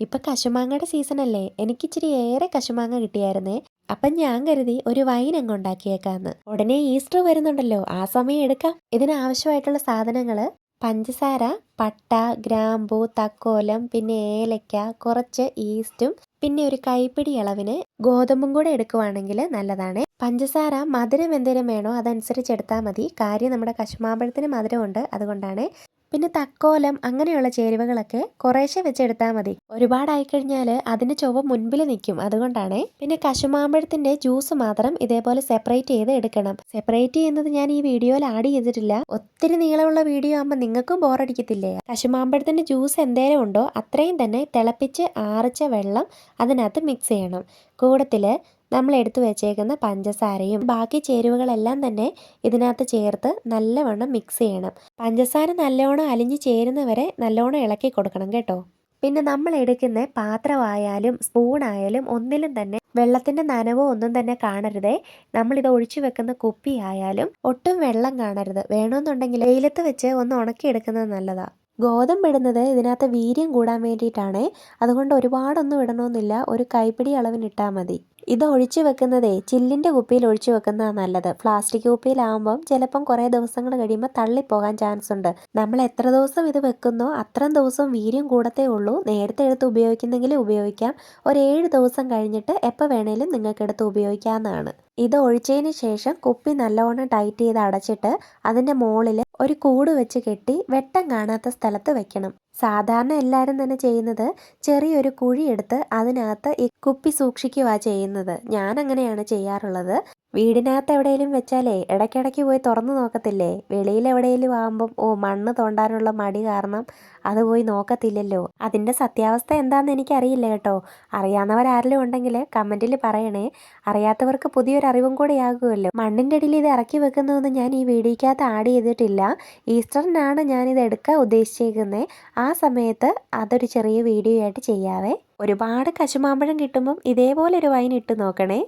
ഇപ്പൊ കശുമാങ്ങയുടെ സീസൺ അല്ലേ? എനിക്കിച്ചിരി ഏറെ കശുമാങ്ങ കിട്ടിയായിരുന്നേ. അപ്പം ഞാൻ കരുതി ഒരു വൈൻ അങ്ങ് ഉണ്ടാക്കിയേക്കാന്ന്. ഉടനെ ഈസ്റ്റർ വരുന്നുണ്ടല്ലോ. ആ സമയം എടുക്കാം. ഇതിനാവശ്യമായിട്ടുള്ള സാധനങ്ങൾ പഞ്ചസാര പട്ട ഗ്രാമ്പൂ തക്കോലം പിന്നെ ഏലക്ക കുറച്ച് ഈസ്റ്റും പിന്നെ ഒരു കൈപ്പിടി അളവിന് ഗോതമ്പും കൂടെ എടുക്കുവാണെങ്കിൽ നല്ലതാണ്. പഞ്ചസാര മധുരം എന്തേലും വേണോ അതനുസരിച്ച് എടുത്താൽ മതി. കാര്യം നമ്മുടെ കശുമാമ്പഴത്തിന് മധുരമുണ്ട് അതുകൊണ്ടാണ്. പിന്നെ തക്കോലം അങ്ങനെയുള്ള ചേരുവകളൊക്കെ കുറേശ്ശെ വെച്ചെടുത്താൽ മതി. ഒരുപാടായി കഴിഞ്ഞാൽ അതിന് ചുവ മുൻപിൽ നിൽക്കും അതുകൊണ്ടാണ്. പിന്നെ കശുമാമ്പഴത്തിന്റെ ജ്യൂസ് മാത്രം ഇതേപോലെ സെപ്പറേറ്റ് ചെയ്ത് എടുക്കണം. സെപ്പറേറ്റ് ചെയ്യുന്നത് ഞാൻ ഈ വീഡിയോയിൽ ആഡ് ചെയ്തിട്ടില്ല. ഒത്തിരി നീളമുള്ള വീഡിയോ ആകുമ്പോൾ നിങ്ങൾക്കും ബോറടിക്കത്തില്ലേ? കശുമാമ്പഴത്തിന്റെ ജ്യൂസ് എന്തേലും ഉണ്ടോ അത്രയും തന്നെ തിളപ്പിച്ച് ആറിച്ച വെള്ളം അതിനകത്ത് മിക്സ് ചെയ്യണം. കൂടത്തിൽ നമ്മൾ എടുത്തു വെച്ചേക്കുന്ന പഞ്ചസാരയും ബാക്കി ചേരുവകളെല്ലാം തന്നെ ഇതിനകത്ത് ചേർത്ത് നല്ലവണ്ണം മിക്സ് ചെയ്യണം. പഞ്ചസാര നല്ലവണ്ണം അലിഞ്ഞ് ചേരുന്നവരെ നല്ലവണ്ണം ഇളക്കി കൊടുക്കണം കേട്ടോ. പിന്നെ നമ്മൾ എടുക്കുന്ന പാത്രമായാലും സ്പൂണായാലും ഒന്നിലും തന്നെ വെള്ളത്തിന്റെ നനവോ ഒന്നും തന്നെ കാണരുതേ. നമ്മളിത് ഒഴിച്ചു വെക്കുന്ന കുപ്പി ആയാലും ഒട്ടും വെള്ളം കാണരുത്. വേണമെന്നുണ്ടെങ്കിൽ വെയിലത്ത് വെച്ച് ഒന്ന് ഉണക്കിയെടുക്കുന്നത് നല്ലതാണ് ഗോതമ്പ് ഇടുന്നത് ഇതിനകത്ത് വീര്യം കൂടാൻ വേണ്ടിയിട്ടാണ്. അതുകൊണ്ട് ഒരുപാടൊന്നും ഇടണമെന്നില്ല. ഒരു കൈപ്പിടി അളവിനിട്ടാൽ മതി. ഇത് ഒഴിച്ചു വെക്കുന്നതേ ചില്ലിന്റെ കുപ്പിയിൽ ഒഴിച്ചു വെക്കുന്നതാണ് നല്ലത്. പ്ലാസ്റ്റിക് കുപ്പിയിലാവുമ്പം ചിലപ്പം കുറേ ദിവസങ്ങൾ കഴിയുമ്പോൾ തള്ളിപ്പോകാൻ ചാൻസ് ഉണ്ട്. നമ്മൾ എത്ര ദിവസം ഇത് വെക്കുന്നോ അത്രയും ദിവസം വീര്യം കൂടത്തേ ഉള്ളൂ. നേരത്തെ എടുത്ത് ഉപയോഗിക്കുന്നെങ്കിൽ ഉപയോഗിക്കാം. ഒരു ഏഴ് ദിവസം കഴിഞ്ഞിട്ട് എപ്പോൾ വേണേലും നിങ്ങൾക്ക് എടുത്ത് ഉപയോഗിക്കാവുന്നതാണ്. ഇത് ഒഴിച്ചതിന് ശേഷം കുപ്പി നല്ലവണ്ണം ടൈറ്റ് ചെയ്ത് അടച്ചിട്ട് അതിന്റെ മുകളിൽ ഒരു കൂട് വെച്ച് കെട്ടി വെട്ടം കാണാത്ത സ്ഥലത്ത് വെക്കണം. സാധാരണ എല്ലാവരും തന്നെ ചെയ്യുന്നത് ചെറിയൊരു കുഴിയെടുത്ത് അതിനകത്ത് ഈ കുപ്പി സൂക്ഷിക്കുക ചെയ്യുന്നത്. ഞാൻ അങ്ങനെയാണ് ചെയ്യാറുള്ളത്. വീടിനകത്ത് എവിടെയെങ്കിലും വെച്ചാലേ ഇടയ്ക്കിടയ്ക്ക് പോയി തുറന്നു നോക്കത്തില്ലേ? വെളിയിൽ എവിടെയെങ്കിലും ആകുമ്പം ഓ മണ്ണ് തോണ്ടാനുള്ള മടി കാരണം അത് പോയി നോക്കത്തില്ലല്ലോ. അതിന്റെ സത്യാവസ്ഥ എന്താണെന്ന് എനിക്കറിയില്ല കേട്ടോ. അറിയാവുന്നവരാരെങ്കിലും ഉണ്ടെങ്കിൽ കമന്റിൽ പറയണേ. അറിയാത്തവർക്ക് പുതിയൊരു അറിവും കൂടെ ആകുമല്ലോ മണ്ണിന്റെ അടിയിൽ ഇത് ഇറക്കി വെക്കുന്നതൊന്നും ഞാൻ ഈ വീഡിയോയ്ക്കകത്ത് ആഡ് ചെയ്തിട്ടില്ല. ഈസ്റ്ററിനാണ് ഞാനിത് എടുക്കാൻ ഉദ്ദേശിച്ചേക്കുന്നത് ആ സമയത്ത് അതൊരു ചെറിയ വീഡിയോ ആയിട്ട് ചെയ്യാവേ. ഒരുപാട് കശുമാമ്പഴം കിട്ടുമ്പം ഇതേപോലെ ഒരു വൈൻ ഇട്ട് നോക്കണേ.